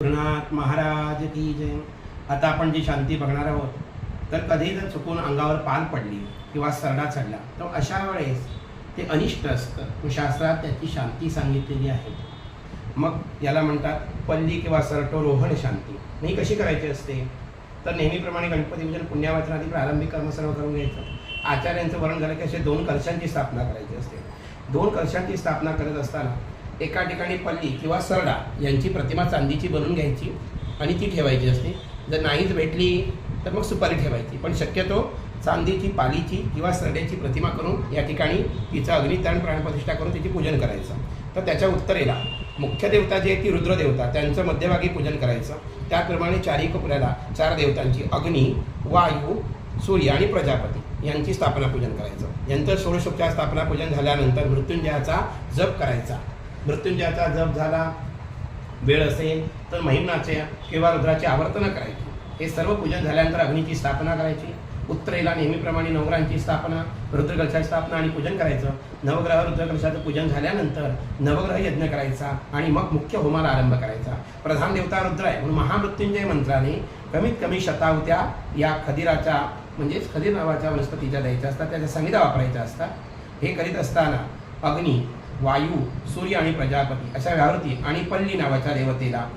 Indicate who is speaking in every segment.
Speaker 1: गुरुनाथ महाराज की जय. आता आपण जी शांती बघणार आहोत तर कधी जर चुकून अंगावर पाल पडली किंवा सरडा चढला तर अशा वेळेस ते अनिष्ट असतं. शास्त्रात त्याची शांती सांगितलेली आहे. मग याला म्हणतात पल्ली किंवा सरटोरोहण शांती. नाही कशी करायची असते? तर नेहमीप्रमाणे गणपती पूजन पुण्यावाचनाआधी प्रारंभिक कर्म सर्व करून घ्यायचं. आचार्यांचं वर्ण झालं की असे दोन कलशांची स्थापना करायची असते. दोन कलशांची स्थापना करत असताना एका ठिकाणी पल्ली किंवा सरडा यांची प्रतिमा चांदीची बनवून घ्यायची आणि ती ठेवायची असते. जर नाहीच भेटली तर मग सुपारी ठेवायची. पण शक्यतो चांदीची पालीची किंवा सरड्याची प्रतिमा करून या ठिकाणी तिचं अग्नितरण प्राणप्रतिष्ठा करून तिचे पूजन करायचं. तर त्याच्या उत्तरेला मुख्य देवता जी आहे ती रुद्रदेवता. त्यांचं मध्यभागी पूजन करायचं. त्याप्रमाणे चारी कपुऱ्याला चार देवतांची अग्नी वायू सूर्य आणि प्रजापती यांची स्थापना पूजन करायचं. यांचं षोडशोपचार स्थापना पूजन झाल्यानंतर मृत्युंजयाचा जप करायचा. मृत्युंजयाचा जप झाला वेळ असेल तर महिमनाचे किंवा रुद्राची आवर्तनं करायची. हे सर्व पूजन झाल्यानंतर अग्नीची स्थापना करायची. उत्तरेला नेहमीप्रमाणे नवग्रहांची स्थापना रुद्रकलशाची स्थापना आणि पूजन करायचं. नवग्रह रुद्रकलशाचं पूजन झाल्यानंतर नवग्रह यज्ञ करायचा आणि मग मुख्य होमाला आरंभ करायचा. प्रधान देवता रुद्र आहे. म्हणून महामृत्युंजय मंत्राने कमीत कमी शतावत्या या खदिराच्या म्हणजेच खदीर नावाच्या वनस्पतीच्या द्यायच्या असतात त्याच्या संहिता वापरायच्या असतात. हे करीत असताना अग्नी वायू सूर्य आणि प्रजापती अशा व्यावृत्ती आणि पल्ली नावाच्या देवतेला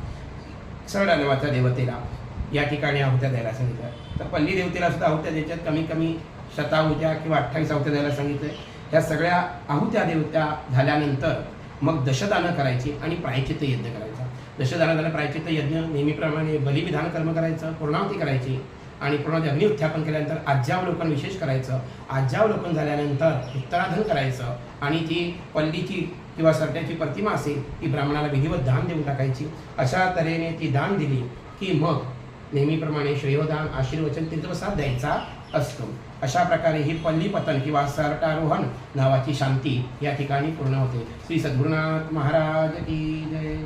Speaker 1: सरडा नावाच्या देवतेला या ठिकाणी आहुत्या द्यायला सांगितलं. तर पल्ली देवतेला सुद्धा आहुत्या द्यायच्यात कमीत कमी शताहुत्या किंवा अठ्ठावीस आहुत्या द्यायला सांगितलं. ह्या सगळ्या आहुत्या देवत्या झाल्यानंतर मग दशदानं करायची आणि प्रायचित्त यज्ञ करायचा. दशदानं झालं प्रायचित्त यज्ञ नेहमीप्रमाणे बलिविधान कर्म करायचं पूर्णावती करायची. आणि पूर्ण अग्नि उत्थापन केल्यानंतर आज्यावलोकन विशेष करायचं. आज्यावलोकन झाल्यानंतर उत्तराधन करायचं. आणि ती पल्लीची किंवा सरट्याची प्रतिमा असेल ती ब्राह्मणाला विधिवत दान देऊन टाकायची. अशा तऱ्हेने ती दान दिली की मग नेहमीप्रमाणे श्रेयोदान आशीर्वचन तीर्थप्रसाद द्यायचा असतो. अशा प्रकारे ही पल्ली पतन किंवा सरटारोहण नावाची शांती या ठिकाणी पूर्ण होते. श्री सद्गुरुनाथ महाराज की जय.